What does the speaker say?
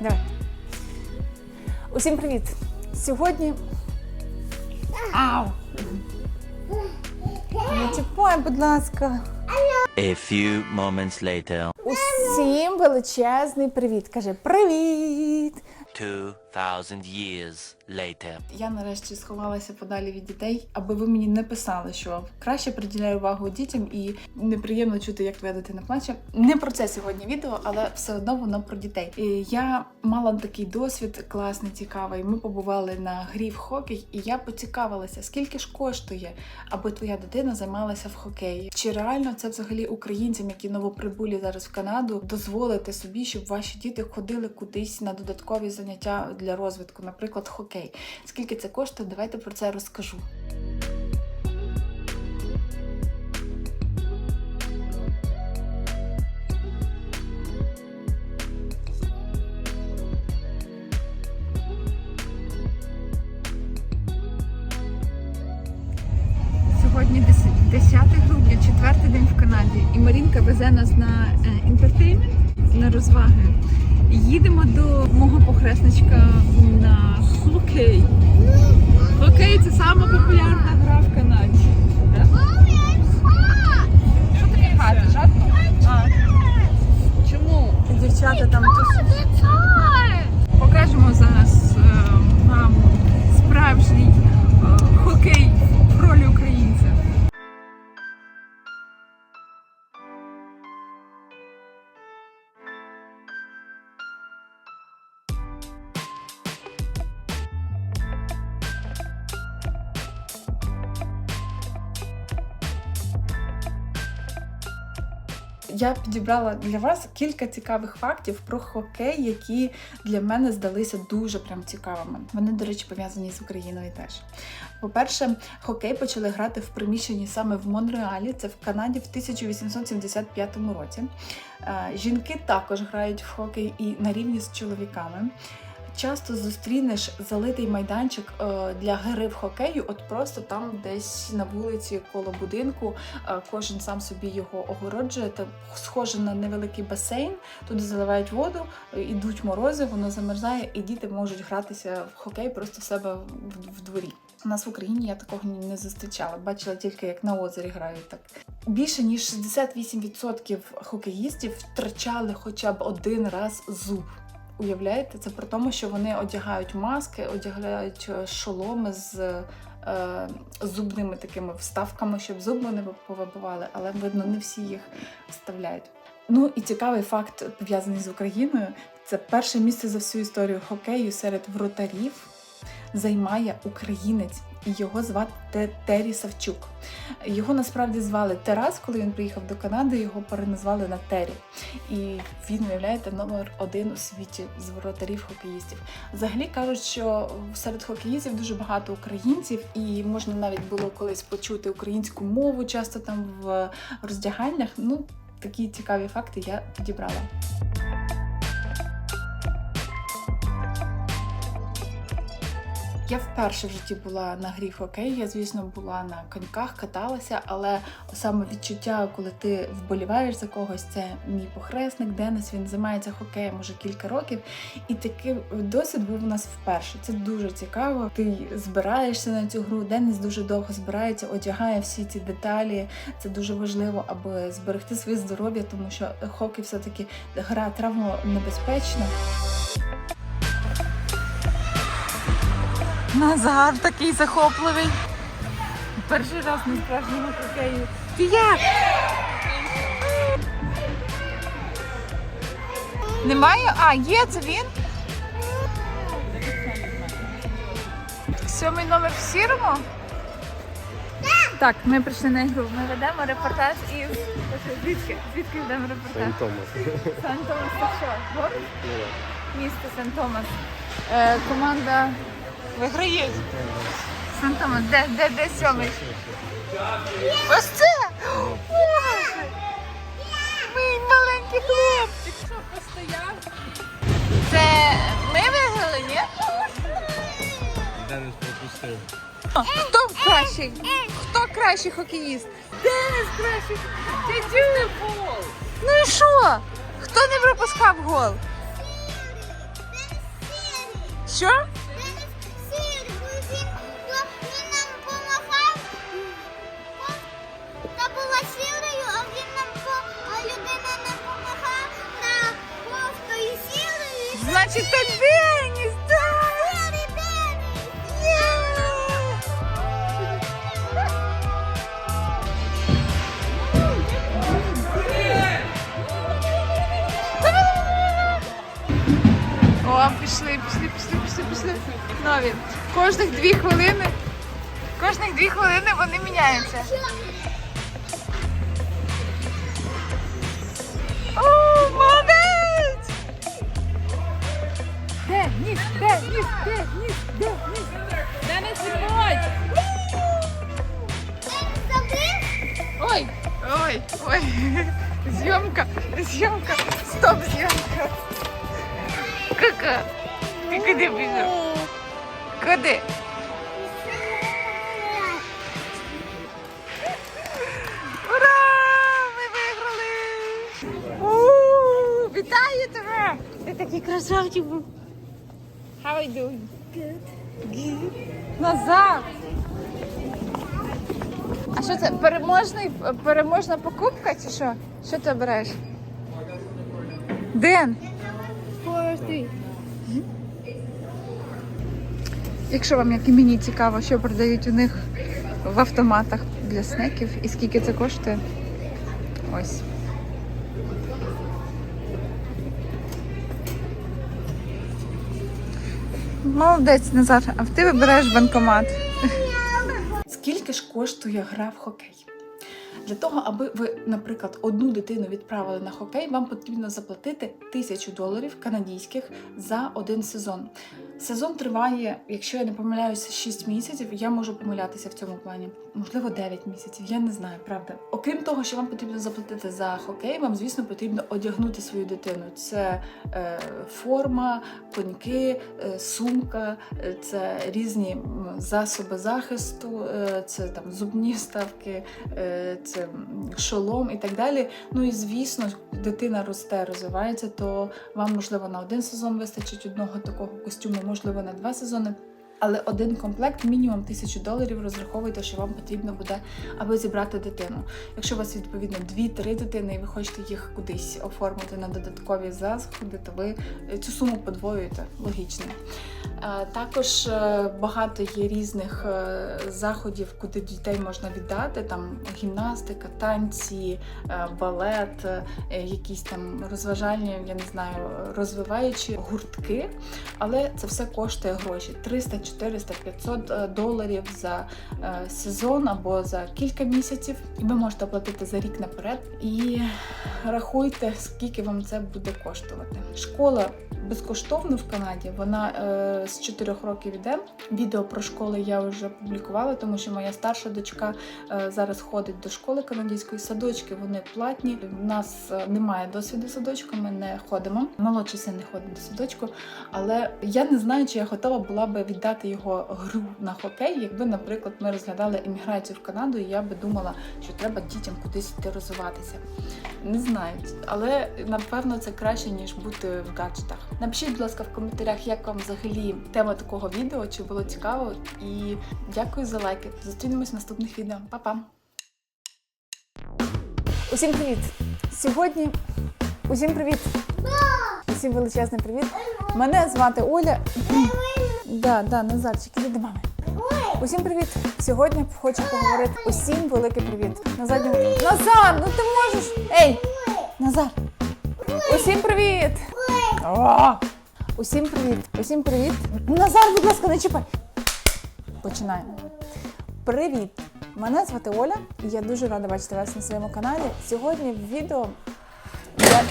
Давай. Усім привіт! Сьогодні. Ау! Не чіпай, будь ласка. A few moments later, Усім величезний привіт. Каже привіт! 2000 years later. Я нарешті сховалася подалі від дітей, аби ви мені не писали, що краще приділяю увагу дітям і неприємно чути, як твоя дитина плаче. Не про це сьогодні відео, але все одно воно про дітей. І я мала такий досвід класний, цікавий. Ми побували на грі в хокей, і я поцікавилася, скільки ж коштує, аби твоя дитина займалася в хокеї. Чи реально це взагалі українцям, які новоприбулі зараз в Канаду, дозволити собі, щоб ваші діти ходили кудись на додаткові заняття для розвитку, наприклад, хокей. Скільки це коштує? Давайте про це розкажу. Сьогодні 10 грудня, четвертий день в Канаді, і Марінка везе нас на інтертеймент, на розваги. Їдемо до мого похресничка на хокей. Хокей це сама популярна гра Я підібрала для вас кілька цікавих фактів про хокей, які для мене здалися дуже прям цікавими. Вони, до речі, пов'язані з Україною теж. По-перше, хокей почали грати в приміщенні саме в Монреалі, це в Канаді в 1875 році. Е, Жінки також грають в хокей і на рівні з чоловіками. Часто зустрінеш залитий майданчик е, для гри в хокею, от просто там десь на вулиці коло будинку. е, Кожен сам собі його огороджує. Та схоже на невеликий басейн. Туди заливають воду, е, ідуть морози, воно замерзає, і діти можуть гратися в хокей просто в себе в, дворі. У нас в Україні я такого не зустрічала. Бачила тільки як на озері грають так. Більше ніж 68% хокеїстів втрачали хоча б один раз зуб. Уявляєте, це при тому, що вони одягають маски, одягають е, шоломи з е, зубними такими вставками, щоб зуби не повибивали, але видно, не всі їх вставляють. Ну і цікавий факт пов'язаний з Україною: це перше місце за всю історію хокею серед вратарів займає українець, і його звати Те- Террі Савчук. Його насправді звали Терас, коли він приїхав до Канади, його переназвали на Террі. І він, виявляєте, номер один у світі з воротарів хокеїстів. Взагалі кажуть, що серед хокеїстів дуже багато українців, і можна навіть було колись почути українську мову, часто там в роздягальнях. Ну, такі цікаві факти я підібрала. Я вперше в житті була на грі хокей. Я, звісно, була на коньках, каталася, але саме відчуття, коли ти вболіваєш за когось, це мій похресник Денис. Він займається хокеєм уже кілька років, і такий досвід був у нас вперше. Це дуже цікаво. Ти збираєшся на цю гру. Денис дуже довго збирається, одягає всі ці деталі. Це дуже важливо, аби зберегти своє здоров'я, тому що хокей все-таки гра травмонебезпечна. Назар такий захопливий. Перший раз на справжньому хокею. Ти? Немає? А, є, це він? Сьомий номер в сірому? Так, ми прийшли на ігру. Ми ведемо репортаж із. Звідки? Звідки ведемо репортаж? Сен Томас. Сан Томас це що? Город? Місто Сан Томас. Е, команда виграє. Сан Томас, де, де, де сьомий? Ось це! Боже! Мій маленький хлопчик. Що, постояв? Це ми виграли, ні? Денис пропустив. Хто кращий? Хто кращий хокеїст? Денис кращий. Дядю! Ну і що? Хто не пропускав гол? Що? Пішли, пішли, пішли, пішли, пішли. Нові. Кожних дві хвилини. Кожних дві хвилини вони міняються. О, молодець! Деніс, Деніс, Деніс, Деніс. Денис, відходь! Забив? Ой, ой, ой. Зйомка, зйомка. Стоп, зйомка. Ка-ка. Ти куди пішов? Куди? Ура! Ми виграли! У, Вітаю тебе! Ти такий красавчик був. How are you doing? Good. Good. Назар! А що це? Переможний, переможна покупка чи що? Що ти обираєш? Ден! Якщо вам, як і мені цікаво, що продають у них в автоматах для снеків і скільки це коштує. Ось. Молодець, Назар, а ти вибираєш банкомат. Скільки ж коштує гра в хокей? Для того, аби ви, наприклад, одну дитину відправили на хокей, вам потрібно заплатити тисячу доларів канадійських за один сезон. Сезон триває, якщо я не помиляюся, 6 місяців. Я можу помилятися в цьому плані. Можливо, 9 місяців. Я не знаю, правда. Окрім того, що вам потрібно заплатити за хокей, вам, звісно, потрібно одягнути свою дитину. Це е, форма, коньки, е, сумка, е, це різні засоби захисту, е, це там зубні вставки, е, це шолом і так далі. Ну і звісно, дитина росте, розвивається, то вам можливо на один сезон вистачить одного такого костюму, можливо, на два сезони. Але один комплект, мінімум тисячу доларів, розраховуйте, що вам потрібно буде, аби зібрати дитину. Якщо у вас відповідно 2-3 дитини, і ви хочете їх кудись оформити на додаткові заходи, то ви е, цю суму подвоюєте логічно. Е, Також е, багато є різних заходів, куди дітей можна віддати. Там гімнастика, танці, балет, якісь там розважальні, я не знаю, розвиваючі гуртки. Але це все коштує гроші: 300, 400, 500 е, доларів за е, сезон або за кілька місяців. І ви можете оплатити за рік наперед. І рахуйте, скільки вам це буде коштувати. Школа безкоштовно в Канаді. Вона е, з 4 років іде. Відео про школи я вже публікувала, тому що моя старша дочка е, зараз ходить до школи канадської. Садочки вони платні. У нас е, немає досвіду садочку, ми не ходимо. Молодший син не ходить до садочку. Але я не знаю, чи я готова була би віддати його гру на хокей, якби, наприклад, ми розглядали імміграцію в Канаду, і я би думала, що треба дітям кудись йти розвиватися. Не знаю, але напевно це краще ніж бути в гаджетах. Напишіть, будь ласка, в коментарях, як вам взагалі тема такого відео, чи було цікаво. І дякую за лайки. Зустрінемось в наступних відео. Па-па! Усім привіт! Сьогодні усім привіт! Усім величезний привіт! Мене звати Оля. Да, да, Назарчик, іди до мами. Усім привіт! Сьогодні хочу поговорити. Усім великий привіт. На задньому. Назар, ну ти можеш. Ей! Назар! Усім привіт! Усім привіт! Усім привіт! Назар, будь ласка, не чіпай! Починаємо. Привіт! Мене звати Оля, і я дуже рада бачити вас на своєму каналі. Сьогодні в відео я